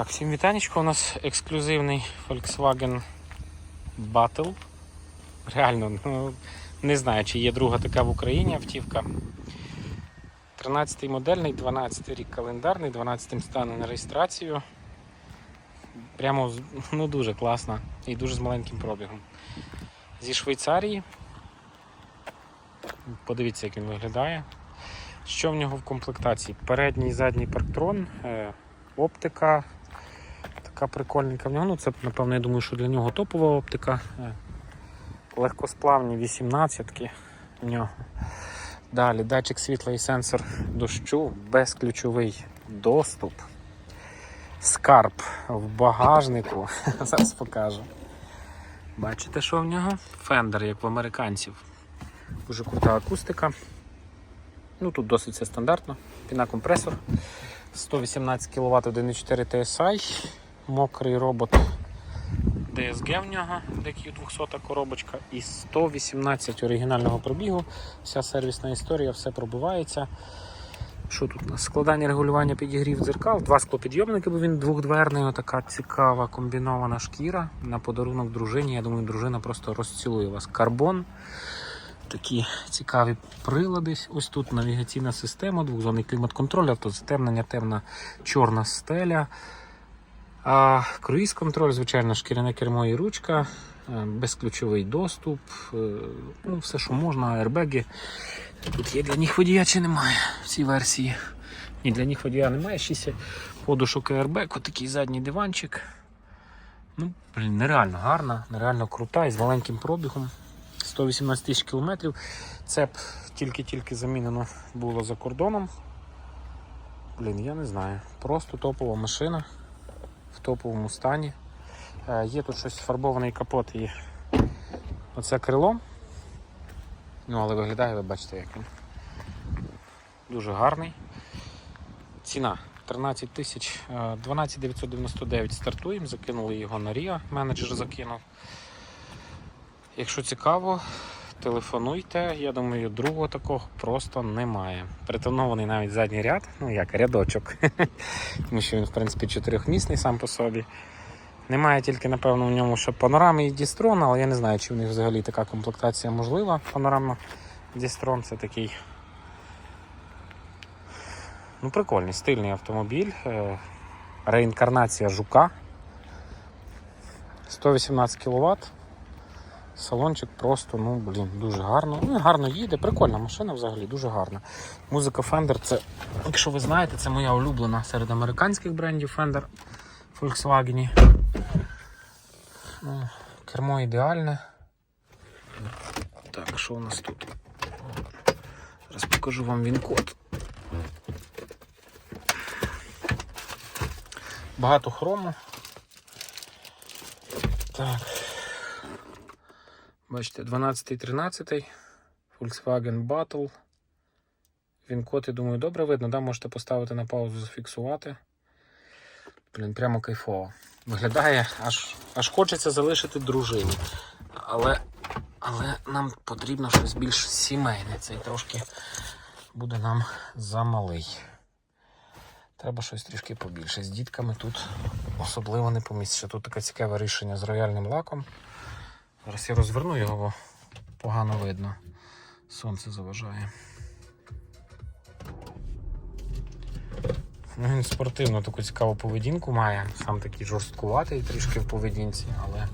Так, всім вітанечко. У нас ексклюзивний Volkswagen Battle. Реально, ну, не знаю, чи є друга така в Україні автівка. 13-й модельний, 12-й рік календарний, 12 стане на реєстрацію. Прямо ну, дуже класна і дуже з маленьким пробігом. Зі Швейцарії. Подивіться, як він виглядає. Що в нього в комплектації? Передній і задній парктрон, е, оптика, така прикольненька в нього. Ну, це, напевно, я думаю, що для нього топова оптика. Е, Легкосплавні 18-ки в нього. Далі датчик світла і сенсор дощу, безключовий доступ. Скарб в багажнику. Зараз покажу. Бачите, що в нього? Фендер, як в американців. Дуже крута акустика. Ну тут досить все стандартно. Пінакомпресор. 118 кВт 1.4 TSI, мокрий робот DSG в нього, DQ200 коробочка і 118 оригінального пробігу. Вся сервісна історія, все пробивається. Що тут у нас? Складання регулювання підігрів дзеркал, два склопідйомники, бо він двохдверний, така цікава комбінована шкіра на подарунок дружині. Я думаю, дружина просто розцілує вас. Карбон. Такі цікаві прилади. Ось тут навігаційна система, двохзонний клімат-контроль, автозатемнення, темна чорна стеля. А круїз контроль, звичайно, шкіряне кермо і ручка, е, безключовий доступ, е, ну, все, що можна, аербеги. Тут є для них водія чи немає в цій версії. Ні, для них водія немає. 6 подушок аербег, отакий задній диванчик. Ну, блін, нереально гарна, нереально крута і з маленьким пробігом. 118 тисяч кілометрів. Цеп тільки-тільки замінено було за кордоном. Блін, я не знаю. Просто топова машина в топовому стані. Е, Є тут щось фарбований капот і оце крило. Ну, але виглядає, ви бачите, як він. Дуже гарний. Ціна 13 тисяч, е, 12 999 стартуємо, закинули його на Ріа, менеджер закинув. Якщо цікаво, телефонуйте. Я думаю, другого такого просто немає. Притонований навіть задній ряд, ну як рядочок, тому що він, в принципі, чотирьохмісний сам по собі. Немає тільки, напевно, в ньому ще панорами і дістрон, але я не знаю, чи в них взагалі така комплектація можлива. Панорама дістрон це такий. Ну, прикольний, стильний автомобіль. Е, Реінкарнація жука. 118 кВт. Салончик просто, ну блін, дуже гарно. Ну, гарно їде, прикольна машина взагалі, дуже гарна. Музика Fender, це, якщо ви знаєте, це моя улюблена серед американських брендів Fender Volkswagen. Ну, кермо ідеальне. Так, що у нас тут? Зараз покажу вам він-код. Багато хрому. Так. Бачите, 12-13 Volkswagen Battle. Він код, я думаю, добре видно, да? можете поставити на паузу, зафіксувати. Блін, прямо кайфово. Виглядає, аж аж хочеться залишити дружині. Але але нам потрібно щось більш сімейне. Цей трошки буде нам замалий. Треба щось трішки побільше. З дітками тут особливо не поміститься. Тут таке цікаве рішення з рояльним лаком. Зараз я розверну його, бо погано видно. Сонце заважає. Ну, Він спортивну таку цікаву поведінку має. Сам такий жорсткуватий трішки в поведінці, але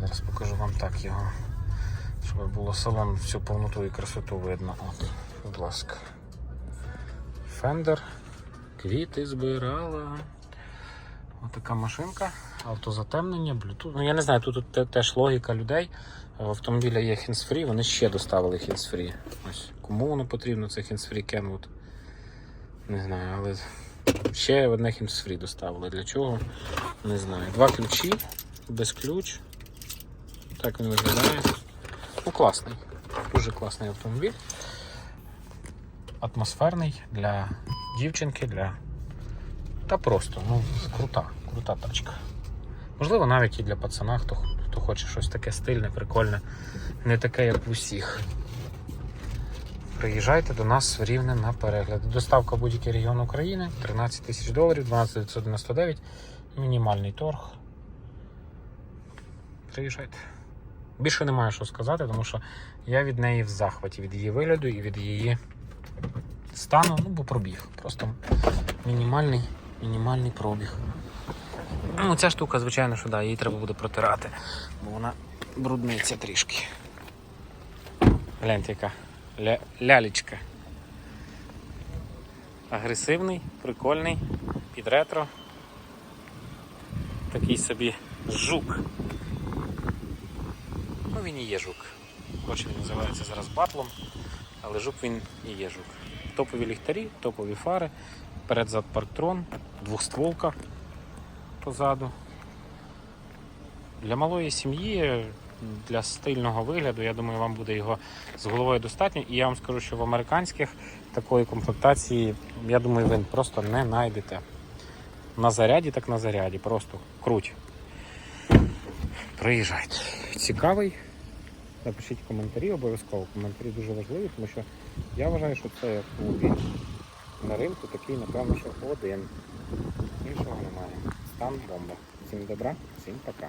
зараз покажу вам так його. Щоб було салон всю повноту і красоту видно. От, будь ласка. Фендер. Квіти збирала. Ось така машинка, автозатемнення, Bluetooth. Ну я не знаю, тут, тут теж логіка людей. В автомобіля є hands-free, вони ще доставили hands-free. Ось кому воно потрібно, це hands-free Kenwood. Не знаю, але ще одне hands-free доставили. Для чого? Не знаю. Два ключі, без ключ. Так він виглядає. Ну, класний. Дуже класний автомобіль. Атмосферний для дівчинки, для та просто, ну, крута, крута тачка. Можливо, навіть і для пацана, хто, хто хоче щось таке стильне, прикольне, не таке, як в усіх. Приїжджайте до нас в Рівне на перегляд. Доставка будь-який регіон України 13 тисяч доларів, 12999, мінімальний торг. Приїжджайте. Більше немає що сказати, тому що я від неї в захваті, від її вигляду і від її стану, ну бо пробіг. Просто мінімальний, мінімальний пробіг. Ну, ця штука, звичайно, що да, її треба буде протирати, бо вона брудниться трішки. Гляньте, яка ля... лялечка. Агресивний, прикольний, під ретро. Такий собі жук. Ну, він і є жук. Хоч він називається зараз батлом, але жук він і є жук. Топові ліхтарі, топові фари, перед-зад парктрон, двохстволка позаду. Для малої сім'ї, для стильного вигляду, я думаю, вам буде його з головою достатньо. І я вам скажу, що в американських такої комплектації, я думаю, ви просто не знайдете. На заряді, так на заряді, просто круть. Приїжджайте. Цікавий. Напишіть коментарі, обов'язково. Коментарі дуже важливі, тому що я вважаю, що це автомобіль на ринку такий, напевно, що один. Іншого немає. Стан бомба. Всім добра, всім пока.